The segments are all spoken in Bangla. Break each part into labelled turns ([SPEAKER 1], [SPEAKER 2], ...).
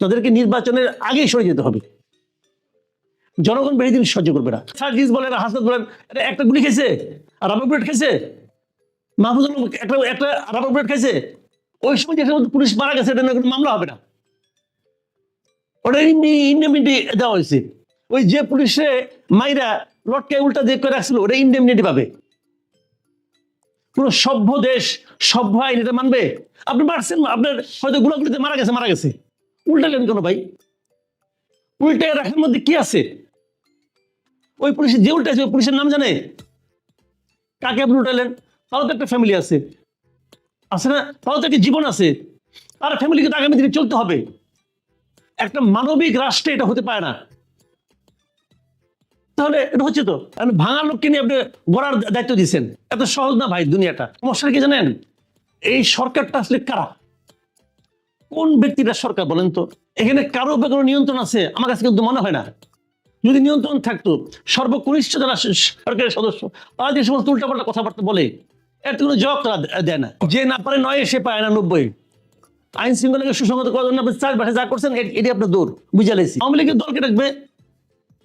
[SPEAKER 1] তাদেরকে নির্বাচনের আগেই সরে যেতে হবে। জনগণ বেশি দিন সহ্য করবে না। সার্জিস বলেন হাসনাত বলেন একটা গুলি খেয়েছে, আর রাবার বুলেট খেয়েছে। মাহফুজুল একটা একটা রাবার বুলেট খেয়েছে। ওই সময় যেটা পুলিশ মারা গেছে, এটা কোনো মামলা হবে না। ওটা দেওয়া হয়েছে। ওই যে পুলিশে মাইরা লটকে উল্টা দিয়ে করে রাখছিল, ওটা ইন্ডেমনিটি পাবে। কোন সভ্য দেশ, সভ্য আইন এটা মানবে। আপনি মারছেন, আপনার হয়তো গুলাগুলিতে মারা গেছে মারা গেছে। উল্টালেন কেন ভাই? উল্টে রাখার মধ্যে কি আছে? ওই পুলিশের যে উল্টাছে ওই পুলিশের নাম জানে? কাকে আপনি উল্টালেন? তারও তো একটা ফ্যামিলি আছে। আছে না? তারও তো একটা জীবন আছে। তার ফ্যামিলিকে তো আগামী দিনে চলতে হবে। একটা মানবিক রাষ্ট্রে এটা হতে পারে না। তাহলে এটা হচ্ছে তো? ভাঙা লোককে নিয়ে আপনি গড়ার দায়িত্ব দিচ্ছেন এত সহজ না ভাই দুনিয়াটা। সমস্যা কি জানেন? এই সরকারটা আসলে কারা? কোন ব্যক্তিটা সরকার বলেন তো? এখানে কারও উপরে কোনো নিয়ন্ত্রণ আছে? আমার কাছে কিন্তু মনে হয় না। যদি নিয়ন্ত্রণ থাকতো, সর্বকনিষ্ঠ যারা সরকারের সদস্য, তারা যে সমস্ত উল্টাপাল্টা কথাবার্তা বলে, এর কোনো জবাব তারা দেয় না। যে না পারে নয়, সে পায় না নব্বই। আইন শৃঙ্খলাকে সুসংগত করার জন্য আপনি চার বাসে যা করছেন এটি আপনার দৌড়, বুঝে লেছি। আওয়ামী লীগের দলকে রাখবে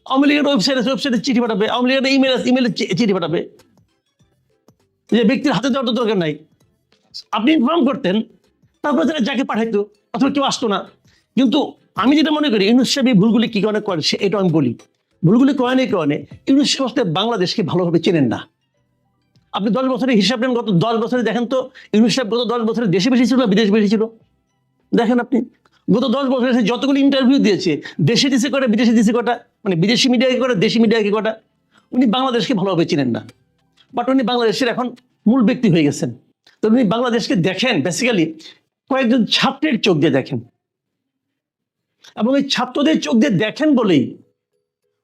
[SPEAKER 1] আওয়ামী লীগের ওয়েবসাইটে ওয়েবসাইটে চিঠি পাঠাবে, আওয়ামী লীগের ইমেল ইমেলে চিঠি পাঠাবে। যে ব্যক্তির হাতে দেওয়ার তো দরকার নাই। আপনি ইনফর্ম করতেন তারপরে যারা যাকে পাঠাইতো, অথবা কেউ আসতো না। কিন্তু আমি যেটা মনে করি, ইউনুস সাহেব এই ভুলগুলি কি কারণে করে সে এটা আমি বলি। ভুলগুলি করেন এই কারণে ইউনুস সাহেব আসলে বাংলাদেশকে ভালোভাবে চেনেন না। আপনি দশ বছরের হিসাব নেন, গত দশ বছরে দেখেন তো, ইউনুস সাহেব গত দশ বছরে দেশে বেশি ছিল না বিদেশে বেশি ছিল? দেখেন আপনি, গত দশ বছরে সে যতগুলো ইন্টারভিউ দিয়েছে, দেশে দিছে কটা বিদেশে দিছে কটা মানে বিদেশি মিডিয়াকে কটা দেশি মিডিয়াকে কটা উনি বাংলাদেশকে ভালোভাবে চিনেন না। বাট উনি বাংলাদেশের এখন মূল ব্যক্তি হয়ে গেছেন। তো উনি বাংলাদেশকে দেখেন বেসিক্যালি কয়েকজন ছাত্রের চোখ দিয়ে দেখেন। এবং এই ছাত্রদের চোখ দিয়ে দেখেন বলেই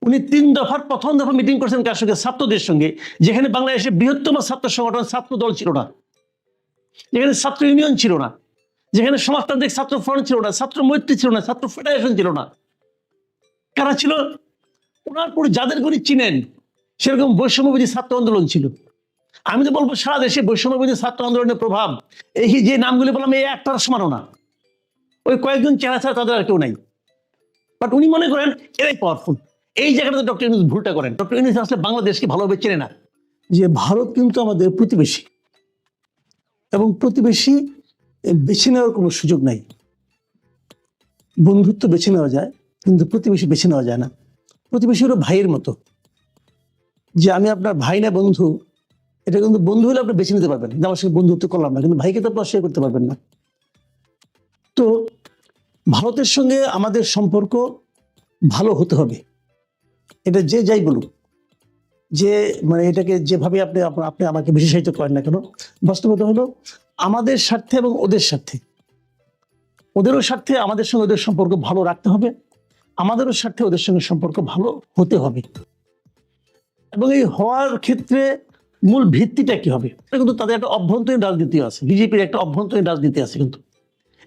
[SPEAKER 1] উনি তিন দফার প্রথম দফা মিটিং করছেন কার সঙ্গে? ছাত্রদের সঙ্গে। যেখানে বাংলাদেশের বৃহত্তম ছাত্র সংগঠন ছাত্র দল ছিল না। যেখানে ছাত্র ইউনিয়ন ছিল না। যেখানে সমাজতান্ত্রিক ছাত্র ফ্রন্ট ছিল না, ছাত্র মৈত্রী ছিল না, ছাত্র ফেডারেশন ছিল না। কারা ছিল? ওনার পরে যাদের করে চিনেন, সেরকম বৈষম্যবিধি ছাত্র আন্দোলন ছিল। আমি তো বলব সারা দেশে বৈষম্যবিধি ছাত্র আন্দোলনের প্রভাব। এই যে নামগুলি বললাম, এই একটার সমানও না। ওই কয়েকজন চেহারা ছাড়া তাদের আর কেউ নাই। বাট উনি মনে করেন, এরাই পাওয়ারফুল এই জায়গাটাতে ডক্টর ইউনুস ভুলটা করেন। ডক্টর ইউনুস আসলে বাংলাদেশকে ভালোভাবে চেনে না। যে ভারত কিন্তু আমাদের প্রতিবেশী। এবং প্রতিবেশী বেছে নেওয়ার কোনো সুযোগ নাই। বন্ধুত্ব বেছে নেওয়া যায়, কিন্তু প্রতিবেশী বেছে নেওয়া যায় না। প্রতিবেশী হলো ভাইয়ের মতো। যে আমি আপনার ভাই না বন্ধু এটা কিন্তু বন্ধু হলে আপনি বেছে নিতে পারবেন। আমার সঙ্গে বন্ধুত্ব করলাম না, কিন্তু ভাইকে তো আপনি অস্বীকার করতে পারবেন না। তো ভারতের সঙ্গে আমাদের সম্পর্ক ভালো হতে হবে। এটা যে যাই বলুক, যে মানে এটাকে যেভাবে আপনি আপনি আমাকে বিশেষায়িত করেন না কেন, বাস্তবতা হলো আমাদের স্বার্থে এবং ওদের স্বার্থে। ওদেরও স্বার্থে, আমাদের সঙ্গে ওদের সম্পর্ক ভালো রাখতে হবে। আমাদেরও স্বার্থে ওদের সঙ্গে সম্পর্ক ভালো হতে হবে। এবং এই হওয়ার ক্ষেত্রে মূল ভিত্তিটা কি হবে? কিন্তু তাদের একটা অভ্যন্তরীণ রাজনীতি আছে। বিজেপির একটা অভ্যন্তরীণ রাজনীতি আছে কিন্তু।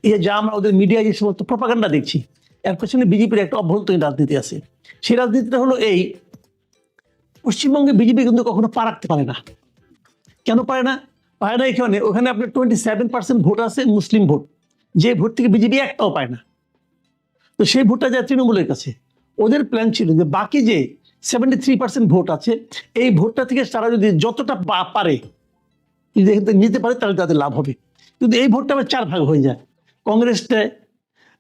[SPEAKER 1] এই যে যা আমরা ওদের মিডিয়ায় যে সমস্ত প্রপাগান্ডা দেখছি, এর পেছনে বিজেপির একটা অভ্যন্তরীণ রাজনীতি আছে। সেই রাজনীতিটা হলো এই, পশ্চিমবঙ্গে বিজেপি কিন্তু কখনো পা রাখতে পারে না। কেন পারে না? পারে না এখানে ওখানে আপনার টোয়েন্টি সেভেন পার্সেন্ট ভোট আছে মুসলিম ভোট। যে ভোট থেকে বিজেপি একটাও পায় না। তো সেই ভোটটা যায় তৃণমূলের কাছে। ওদের প্ল্যান ছিল যে বাকি যে সেভেন্টি থ্রি পার্সেন্ট ভোট আছে। এই ভোটটা থেকে তারা যদি যতটা পারে, যদি নিতে পারে, তাহলে তাদের লাভ হবে। কিন্তু এই ভোটটা আবার চার ভাগ হয়ে যায়। কংগ্রেস নেয়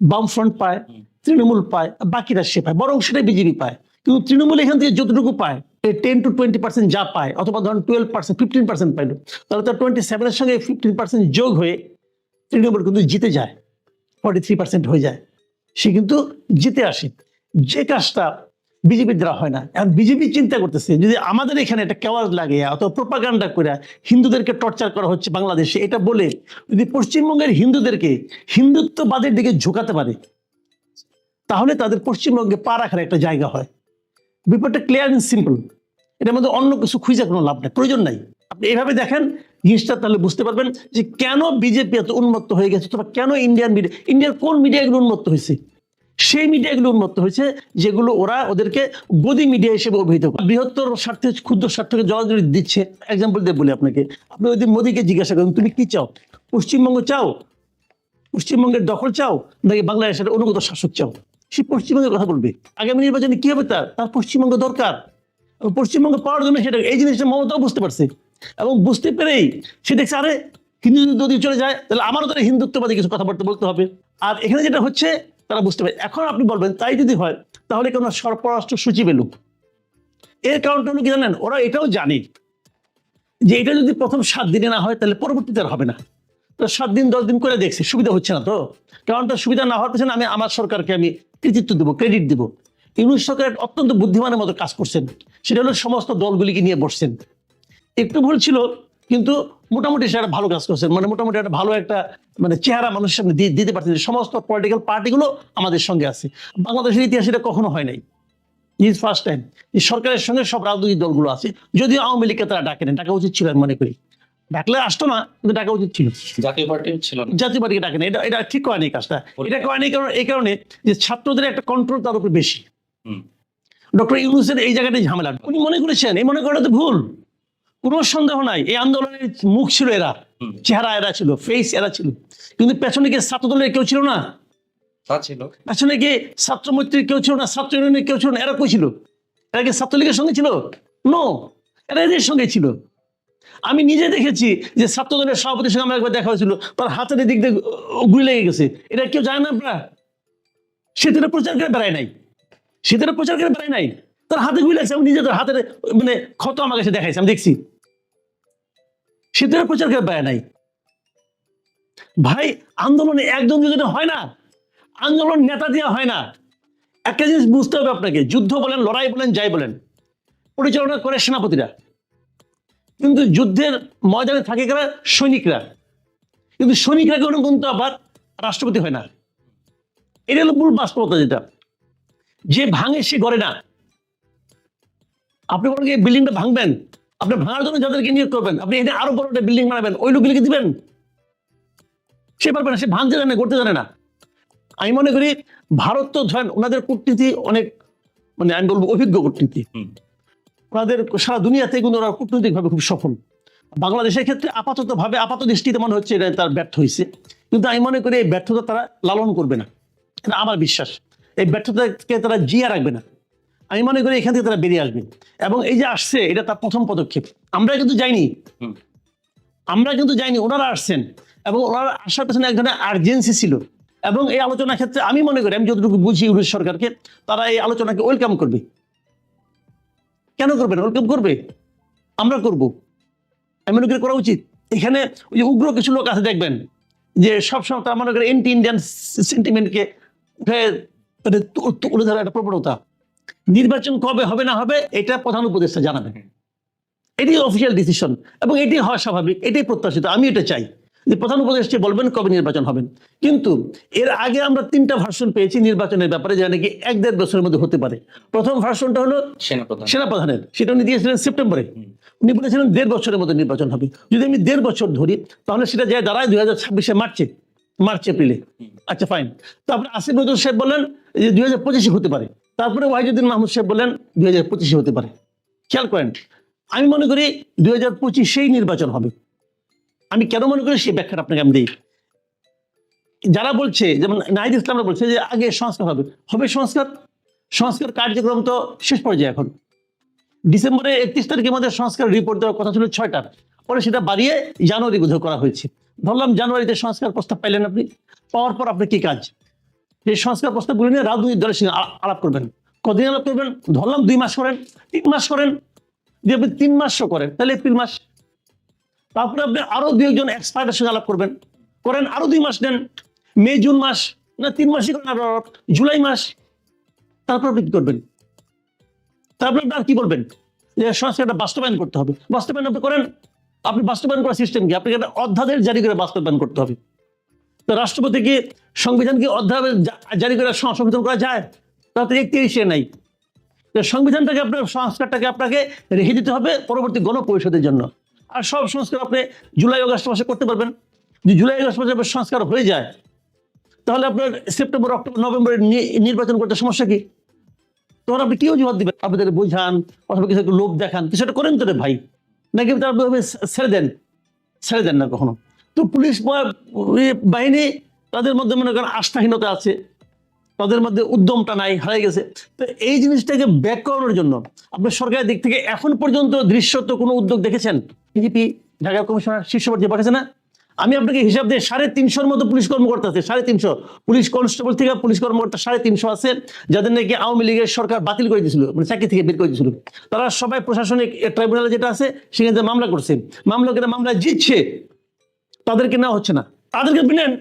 [SPEAKER 1] বামফ্রন্ট পায়, তৃণমূল পায় বাকিরা সে পায়। বরং সেটাই বিজেপি পায়। কিন্তু তৃণমূল এখান থেকে যতটুকু পায় টেন টু টোয়েন্টি পার্সেন্ট যা পায়, অথবা ধরুন টুয়েলভ পার্সেন্ট ফিফটিন পার্সেন্ট পাইলো, তাহলে তার টোয়েন্টি সেভেনের সঙ্গে ফিফটিন পার্সেন্ট যোগ হয়ে তৃণমূল কিন্তু জিতে যায়। ফর্টি থ্রি পার্সেন্ট হয়ে যায়। সে কিন্তু জিতে আসে। যে কাজটা বিজেপির দ্বারা হয় না। এখন বিজেপি চিন্তা করতেছে, যদি আমাদের এখানে একটা কেওয়াজ লাগে, অথবা প্রোপাগান্ডা করে হিন্দুদেরকে টর্চার করা হচ্ছে বাংলাদেশে, এটা বলে যদি পশ্চিমবঙ্গের হিন্দুদেরকে হিন্দুত্ববাদের দিকে ঝুঁকাতে পারে, তাহলে তাদের পশ্চিমবঙ্গে পা রাখার একটা জায়গা হয়। ব্যাপারটা ক্লিয়ার এন্ড সিম্পল এটার মধ্যে অন্য কিছু খুঁজে কোনো লাভ নেই, প্রয়োজন নাই। আপনি এভাবে দেখেন, জিনিসটা তাহলে বুঝতে পারবেন যে কেন বিজেপি এত উন্মত্ত হয়ে গেছে, অথবা কেন ইন্ডিয়ান মিডিয়া ইন্ডিয়ার কোন মিডিয়াগুলো উন্মত্ত হয়েছে? সেই মিডিয়াগুলো উন্মত্ত হয়েছে, যেগুলো ওরা ওদেরকে গদি মিডিয়া হিসেবে অভিহিত করে। বৃহত্তর স্বার্থে, ক্ষুদ্র স্বার্থকে জলাজলি দিচ্ছে। এক্সাম্পল দিয়ে বলি আপনাকে। আপনি ওই দিন মোদীকে জিজ্ঞাসা করেন, তুমি কি চাও? পশ্চিমবঙ্গ চাও? পশ্চিমবঙ্গের দখল চাও? নাকি বাংলাদেশের অনুগত শাসক চাও? সে পশ্চিমবঙ্গের কথা বলবে। আগামী নির্বাচনে কি হবে তার? তার পশ্চিমবঙ্গ দরকার। পশ্চিমবঙ্গ পাওয়ার জন্য সেটা এই জিনিসটা মমতাও বুঝতে পারছে। এবং বুঝতে পেরেই সে দেখছে, আরে, হিন্দু যদি চলে যায়, তাহলে আমারও তারা হিন্দুত্ববাদী কিছু কথাবার্তা বলতে হবে। আর এখানে যেটা হচ্ছে তারা বুঝতে পারে। এখন আপনি বলবেন, তাই যদি হয়, তাহলে কেন সরপরাষ্ট্র সচিব এলো এর কারণটা হলো কি জানেন? ওরা এটাও জানে যে এটা যদি প্রথম সাত দিনে না হয়, তাহলে পরবর্তীতে আর হবে না। তো সাত দিন, দশ দিন করে দেখছি, সুবিধা হচ্ছে না তো। কারণ তার সুবিধা না হওয়ার পেছনে আমি আমার সরকারকে আমি কৃতিত্ব দেবো ক্রেডিট দেবো। ইউনুস সরকার অত্যন্ত বুদ্ধিমানের মতো কাজ করছেন। সেটা হলো সমস্ত দলগুলিকে নিয়ে বসছেন। একটু ভুল ছিল কিন্তু মোটামুটি সে একটা ভালো কাজ করছেন মানে মোটামুটি একটা ভালো একটা মানে চেহারা মানুষের সামনে দিয়ে দিতে পারছেন যে সমস্ত পলিটিক্যাল পার্টিগুলো আমাদের সঙ্গে আছে। বাংলাদেশের ইতিহাসে এটা কখনো হয় নাই। ইজ ফার্স্ট টাইম সরকারের সঙ্গে সব রাজনৈতিক দলগুলো আছে। যদিও আওয়ামী লীগকে তারা ডাকেন ডাকা উচিত ছিল আমি মনে করি। ডাকলে আসতো না কিন্তু ডাকা উচিত ছিল।
[SPEAKER 2] জাতীয় পার্টি ছিল না।
[SPEAKER 1] জাতীয় পার্টিকে ডাকেন এটা এটা ঠিক করেনি কাজটা। এটা করেনি কারণ এই কারণে যে ছাত্রদের একটা কন্ট্রোল তার উপর বেশি। ডক্টর ইউনুসের এই জায়গাটাই ঝামেলা। উনি মনে করেছেন এই মনে করাটা তো ভুল। কোনো সন্দেহ নাই। এই আন্দোলনের মুখ ছিল এরা চেহারা এরা ছিল ফেস এরা ছিল। কিন্তু পেছনে গিয়ে ছাত্র দলের কেউ ছিল না।
[SPEAKER 2] তা ছিল।
[SPEAKER 1] পেছনে গিয়ে ছাত্র মৈত্রীর কেউ ছিল না ছাত্র ইউনিয়নের কেউ ছিল না এরা কই ছিল? এরা কি ছাত্রলীগের সঙ্গে ছিল? নো এরা এদের সঙ্গে ছিল। আমি নিজে দেখেছি যে ছাত্র দলের সভাপতির সঙ্গে আমার একবার দেখা হয়েছিল। তার হাতের দিক দিয়ে গুলি লেগে গেছে। এটা কেউ জানে না আপনারা? সেটা প্রচার করে বেড়ায় নাই। সেটা প্রচার করে বেড়ায় নাই। তার হাতে গুলি লাগছে আমি নিজে তার হাতের মানে ক্ষত আমার কাছে দেখাইছে আমি দেখছি। সেটা প্রচার করে বেড়ায় নাই। ভাই, আন্দোলনে একজন দুজনে হয় না। আন্দোলন নেতা দেওয়া হয় না। একটা জিনিস বুঝতে হবে আপনাকে, যুদ্ধ বলেন, লড়াই বলেন, যাই বলেন, পরিচালনা করে সেনাপতিরা। কিন্তু যুদ্ধের ময়দানে থাকে কারা সৈনিকরা। কিন্তু সৈনিকরা কোনো কিন্তু আবার? রাষ্ট্রপতি হয় না। এটা হলো মূল বাস্তবতা যেটা। যে ভাঙে সে গড়ে না। আপনি এই বিল্ডিংটা ভাঙবেন? আপনি ভাঙার জন্য যাদেরকে নিয়োগ করবেন আপনি এটা আরও বড় একটা বিল্ডিং বানাবেন ওই লোকগুলিকে দিবেন। সে পারবে না সে ভাঙতে জানে না করতে জানে না। আমি মনে করি ভারত তো ধরেন ওনাদের কূটনীতি অনেক মানে আমি বলব অভিজ্ঞ কূটনীতি। ওনাদের সারা দুনিয়াতে কিন্তু ওরা কূটনৈতিক ভাবে খুব সফল। বাংলাদেশের ক্ষেত্রে আপাতত ভাবে আপাত দৃষ্টিতে মনে হচ্ছে এটা তার ব্যর্থ হয়েছে কিন্তু আমি মনে করি এই ব্যর্থতা তারা লালন করবে না। এটা আমার বিশ্বাস। এই ব্যর্থতাকে তারা জিয়া রাখবে না। আমি মনে করি এখান থেকে তারা বেরিয়ে আসবে। এবং এই যে আসছে এটা তার প্রথম পদক্ষেপ। আমরা কিন্তু যাইনি। আমরা কিন্তু যাইনি ওনারা আসছেন। এবং ওনারা আসার পেছনে এক ধরনের আর্জেন্সি ছিল। এবং এই আলোচনার ক্ষেত্রে আমি মনে করি আমি যতটুকু বুঝি ইউনিট সরকারকে তারা এই আলোচনাকে ওয়েলকাম করবে। কেন করবে না? ওয়েলকাম করবে? আমরা করব। আমি মনে করি করা উচিত। এখানে ওই যে উগ্র কিছু লোক আছে দেখবেন যে সবসময় তারা মনে করে এন্টি ইন্ডিয়ান সেন্টিমেন্টকে মানে তুলে ধরার একটা প্রবণতা। নির্বাচন কবে হবে না হবে এটা প্রধান উপদেষ্টা জানাবেন। এটি অফিসিয়াল ডিসিশন এবং এটি হওয়া স্বাভাবিক এটাই প্রত্যাশিত আমি এটা চাই যে প্রধান উপদেষ্টা বলবেন কবে নির্বাচন হবেন কিন্তু এর আগে আমরা তিনটা ভার্সন পেয়েছি নির্বাচনের ব্যাপারে যা নাকি এক দেড় বছরের মধ্যে হতে পারে। প্রথম ভার্সনটা হলো
[SPEAKER 2] সেনাপ্রধান।
[SPEAKER 1] সেনাপ্রধানের সেটা উনি দিয়েছিলেন সেপ্টেম্বরে। উনি বলেছিলেন দেড় বছরের মধ্যে নির্বাচন হবে। যদি আমি দেড় বছর ধরি তাহলে সেটা যায় দাঁড়ায় দুই হাজার ছাব্বিশে মার্চে মার্চ এপ্রিলে। আচ্ছা ফাইন তারপরে আসিফ নজরুল সাহেব বললেন যে দুই হাজার পঁচিশে হতে পারে। তারপরে ওয়াহিদুদ্দিন মাহমুদ সাহেব বলেন দুই হাজার পঁচিশে হতে পারে। খেয়াল করেন, আমি মনে করি দুই হাজার পঁচিশেই নির্বাচন হবে। আমি কেন মনে করি, সেই ব্যাখ্যাটা আপনাকে আমি দিই। যারা বলছে, যেমন নাহিদ ইসলামরা বলছে যে আগে সংস্কার হবে। হবে সংস্কার? সংস্কার কার্যক্রম তো শেষ পর্যায়ে এখন। ডিসেম্বরের একত্রিশ তারিখের মধ্যে সংস্কার রিপোর্ট দেওয়ার কথা ছিল ছয়টার। পরে সেটা বাড়িয়ে জানুয়ারি বোধহয় করা হয়েছে। ধরলাম জানুয়ারিতে সংস্কার প্রস্তাব পাইলেন আপনি। পাওয়ার পর আপনি কি কাজ? এই সংস্কার প্রস্তাবগুলো নিয়ে রাজনৈতিক দলের সঙ্গে আলাপ করবেন। কদিন আলাপ করবেন? ধরলাম দুই মাস করেন। তিন মাস করেন। যদি আপনি তিন মাসও করেন, তাহলে এপ্রিল মাস। তারপরে আপনি আরও দুই একজন এক্সপার্টের সঙ্গে আলাপ করবেন। করেন, আরও দুই মাস নেন মে, জুন মাস, না, তিন মাসই করেন জুলাই মাস। তারপর আপনি কি করবেন? তারপর আপনি আর কি বলবেন? যে সংস্কারটা বাস্তবায়ন করতে হবে। বাস্তবায়ন আপনি করেন। আপনি বাস্তবায়ন করার সিস্টেম কি? আপনাকে একটা অধ্যাদেশ জারি করে বাস্তবায়ন করতে হবে। তো রাষ্ট্রপতিকে সংবিধানকে অধ্যাদেশ জারি করে সংশোধন করা যায়? তাতে ইসে নাই। সংবিধানটাকে আপনার সংস্কারটাকে আপনাকে রেখে দিতে হবে পরবর্তী গণপরিষদের জন্য। আর সব সংস্কার আপনি জুলাই আগস্ট মাসে করতে পারবেন। যদি জুলাই আগস্ট মাসে সংস্কার হয়ে যায়, তাহলে আপনার সেপ্টেম্বর, অক্টোবর, নভেম্বরে নির্বাচন করতে সমস্যা কি? তখন আপনি কি অজুহাত দিবেন আপনি তাদের বোঝান, অথবা কিছু লোভ দেখান, কিছু একটা করেন তো রে ভাই। নাকি তার ছেড়ে দেন? ছেড়ে দেন না কখনো। তো পুলিশ বাহিনী তাদের মধ্যে মনে করেন আস্থাহীনতা আছে, তাদের মধ্যে উদ্যমটা নাই হারিয়ে গেছে। তো এই জিনিসটাকে ব্যাক করানোর জন্য আপনার সরকারের দিক থেকে এখন পর্যন্ত দৃশ্যত কোনো উদ্যোগ দেখেছেন? বিজেপি ঢাকা কমিশনার শীর্ষ পর্যায়ে পাঠিয়েছে না? আমি আপনাকে হিসাব দিয়ে সাড়ে তিনশোর মতো পুলিশ কর্মকর্তা আছে, সাড়ে তিনশো। পুলিশ কনস্টেবল থেকে পুলিশ কর্মকর্তা সাড়ে তিনশো আছে, যাদের নাকি আওয়ামী লীগের সরকার বাতিল করে দিয়েছিল মানে চাকরি থেকে বের করে দিয়েছিল। তারা সবাই প্রশাসনিক ট্রাইব্যুনালে যেটা আছে, সেখানে মামলা করছে মামলা করে মামলা জিতছে। তাদেরকে নেওয়া হচ্ছে না। তাদেরকে নেন।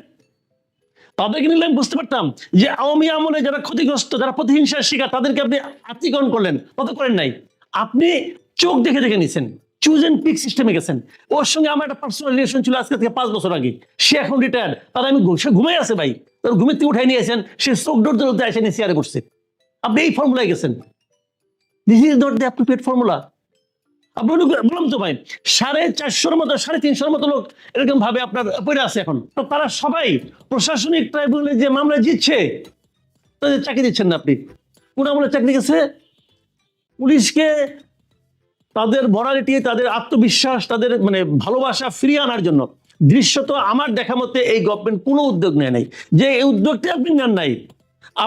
[SPEAKER 1] তাদেরকে নিলে আমি বুঝতে পারতাম যে আওয়ামী আমলে যারা ক্ষতিগ্রস্ত, যারা প্রতিহিংসার শিকার, তাদেরকে আপনি আত্মীকরণ করলেন। তত করেন নাই। আপনি চোখ দেখে দেখে নিছেন। চুজ এন্ড পিক সিস্টেমে গেছেন। ওর সঙ্গে আমার একটা পার্সোনাল রিলেশন ছিল আজকে থেকে পাঁচ বছর আগে। সে এখন রিটায়ার্ড তার আমি সে ঘুমাই আছে ভাই। তার ঘুমের থেকে উঠাই নিয়েছেন সে চোখ ডোর ধরতে এসে নিয়ে চেয়ারে করছে। আপনি এই ফর্মুলায় গেছেন। This is the appropriate formula আপনি বললাম তো ভাই, সাড়ে চারশোর মতো, সাড়ে তিনশোর মতো লোক এরকম ভাবে আপনার পড়ে আছে এখন। তো তারা সবাই প্রশাসনিক ট্রাইব্যুনালে যে মামলা জিতছে, তাদের চাকরি দিচ্ছেন না আপনি। কোন আমলে চাকরি গেছে? পুলিশকে তাদের মরালিটি তাদের আত্মবিশ্বাস, তাদের মানে ভালোবাসা ফিরিয়ে আনার জন্য। দৃশ্যত আমার দেখা মতে এই গভর্নমেন্ট কোনো উদ্যোগ নেয় নাই। যে এই উদ্যোগটা আপনি নেন নাই,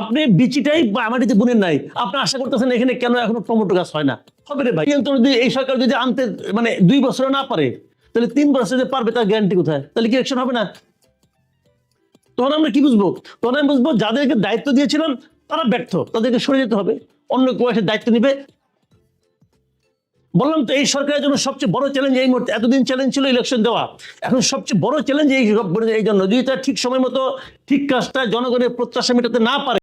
[SPEAKER 1] আপনি বিচিটাই আমাটিতে বুনেন নাই। আপনি আশা করতেছেন এখানে কেন এখনও টমেটো গাছ হয় না? হবে রে ভাই? যদি এই সরকার যদি আনতে মানে দুই না পারে, তাহলে তিন বছরে যে পারবে তার গ্যারান্টি কোথায়? তাহলে কি হবে না? তখন আমরা কি বুঝব? তখন আমি বুঝব যাদেরকে দায়িত্ব দিয়েছিলাম, তারা ব্যর্থ, তাদেরকে সরে যেতে হবে। অন্য কেউ এসে দায়িত্ব নিবে। বললাম তো এই সরকারের জন্য সবচেয়ে বড় চ্যালেঞ্জ এই মুহূর্তে, এতদিন চ্যালেঞ্জ ছিল ইলেকশন দেওয়া। এখন সবচেয়ে বড় চ্যালেঞ্জ এই এই জন্য। যদি তারা ঠিক সময় মতো ঠিক কাজটা জনগণের প্রত্যাশা মেটাতে না পারে